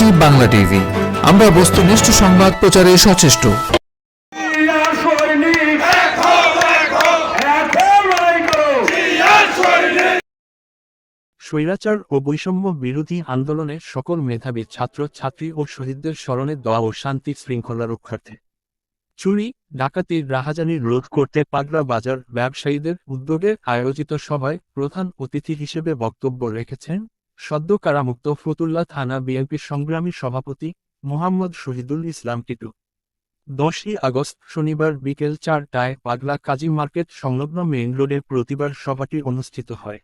টি Bangla TV. আমরা বস্তুনিষ্ঠ সংবাদ প্রচারে সচেষ্ট। স্বৈরাচার ও বৈষম্য বিরোধী আন্দোলনে সকল মেধাবী ছাত্র, ছাত্রী ও শহীদদের স্মরণে দোয়া ও শান্তি শৃঙ্খলা রক্ষার্থে। চুরি ডাকাতির রাহাজানি রোধ করতে পাগলা বাজার ব্যবসায়ীদের উদ্যোগে আয়োজিত সভায় প্রধান অতিথি হিসেবে বক্তব্য রেখেছেন সদ্য কারামুক্ত ফতুল্লা থানা বিএনপির সংগ্রামী সভাপতি মোহাম্মদ শহীদুল ইসলাম টিটু। দশই আগস্ট শনিবার বিকেল চারটায় পাগলা কাজী মার্কেট সংলগ্ন মেইন রোডে প্রতিবার সভাটি অনুষ্ঠিত হয়।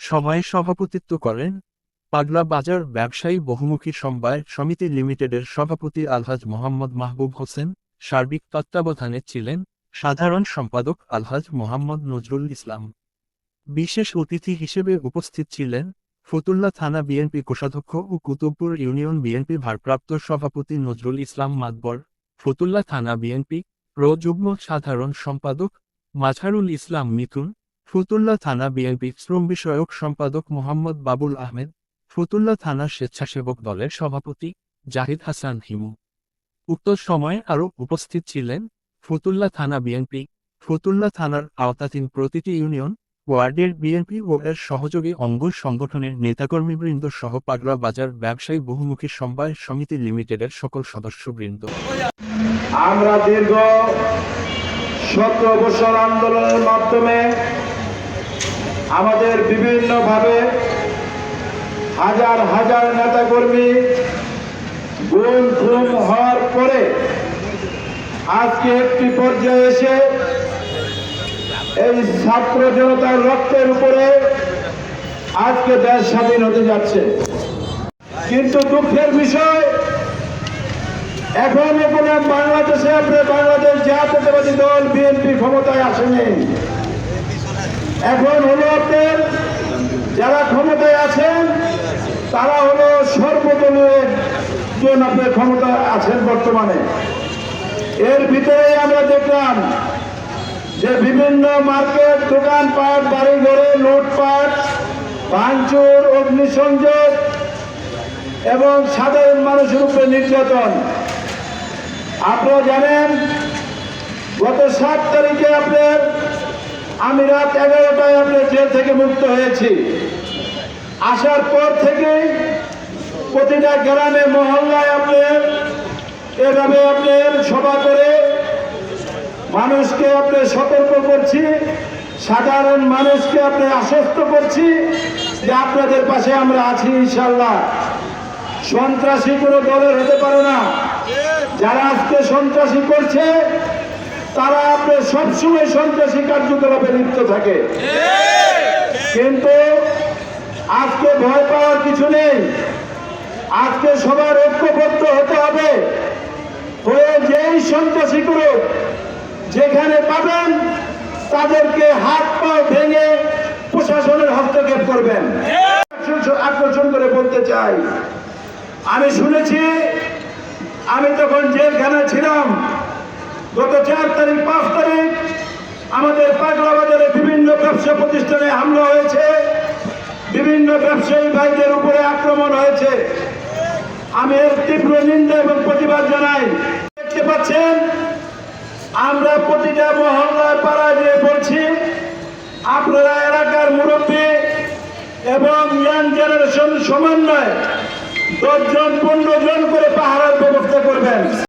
সভায় সভাপতিত্ব করেন পাগলা বাজার ব্যবসায়ী বহুমুখী সমবায় সমিতি লিমিটেডের সভাপতি আলহাজ মোহাম্মদ মাহবুব হোসেন, সার্বিক তত্ত্বাবধানে ছিলেন সাধারণ সম্পাদক আলহাজ মোহাম্মদ নজরুল ইসলাম। বিশেষ অতিথি হিসেবে উপস্থিত ছিলেন ফতুল্লা থানা বিএনপি কোষাধ্যক্ষ ও কুতুবপুর ইউনিয়ন বিএনপি ভারপ্রাপ্ত সভাপতি নজরুল ইসলাম মাতবর, ফতুল্লা থানা বিএনপি প্রযুগ্ম সাধারণ সম্পাদক মাঝারুল ইসলাম মিথুন, ফতুল্লা থানা বিএনপি শ্রম বিষয়ক সম্পাদক মোহাম্মদ বাবুল আহমেদ, ফতুল্লা থানা স্বেচ্ছাসেবক দলের সভাপতি জাহিদ হাসান হিমু। উক্ত সময়ে আরও উপস্থিত ছিলেন ফতুল্লা থানা বিএনপি, ফতুল্লা থানার আওতাধীন প্রতিটি ইউনিয়ন ওয়ার্ডের বিএনপি ও এর সহযোগী অঙ্গ সংগঠনের নেতাকর্মীবৃন্দ সহ পাগলা বাজার ব্যবসায়ী বহুমুখী সমবায় সমিতি লিমিটেডের সকল সদস্যবৃন্দ। আমরা দীর্ঘ সতেরো বছর আন্দোলনের মাধ্যমে আমাদের বিভিন্নভাবে হাজার হাজার নেতাকর্মী গুম খুম হওয়ার পরে আজকে একটি পর্যায়ে এসে এই ছাত্র জনতার রক্তের উপরে আজকে দেশ স্বাধীন হতে যাচ্ছে। কিন্তু দুঃখের বিষয়, এখন কোনো বাংলাদেশে আপনি বাংলাদেশ জাতীয়তাবাদী দল, বিএনপি ক্ষমতায় আসেনি। এখন হলো আপনার যারা ক্ষমতায় আছেন, তারা হলো সর্বদলীয় জন আপনার ক্ষমতায় আছেন বর্তমানে। এর ভিতরে আমরা দেখলাম যে বিভিন্ন মার্কেট, দোকানপাট বাড়ি ঘরে লুটপাট, ভাঙচুর, অগ্নিসংযোগ এবং সাধারণ মানুষের উপরে নির্যাতন। আপনারা জানেন, গত সাত তারিখে আপনার, আমি রাত এগারোটায় আপনার জেল থেকে মুক্ত হয়েছি। আসার পর থেকে প্রতিটা গ্রামে, মহল্লায় আপনার এভাবে আপনার সভা করে মানুষকে আপনি সতর্ক করছি, সাধারণ মানুষকে আপনি আশ্বস্ত করছি যে আপনাদের পাশে আমরা আছি ইনশাল্লাহ সন্ত্রাসী কোনো দলের হতে পারে না। যারা আজকে সন্ত্রাসী করছে, তারা আপনি সবসময় সন্ত্রাসী কার্যকলাপে লিপ্ত থাকে। কিন্তু আজকে ভয় পাওয়ার কিছু নেই। আজকে সবার ঐক্যবদ্ধ হতে হবে। হয়ে যেই সন্ত্রাসী করুক যেখানে পাবেন, তাদেরকে হাত পা ভেঙে প্রশাসনের হস্তক্ষেপ করবেন। আকর্ষণ করে বলতে চাই। আমি শুনেছি, আমি তখন জেলখানায় ছিলাম। গত চার তারিখ, পাঁচ তারিখ আমাদের পাগলা বাজারে বিভিন্ন ব্যবসা প্রতিষ্ঠানে হামলা হয়েছে। বিভিন্ন ব্যবসায়ী ভাইদের উপরে আক্রমণ হয়েছে। আমি এর তীব্র নিন্দা এবং প্রতিবাদ জানাই। জেনারেশন সমান নয়। দশজন পনেরো জন করে পাহারার ব্যবস্থা করবেন।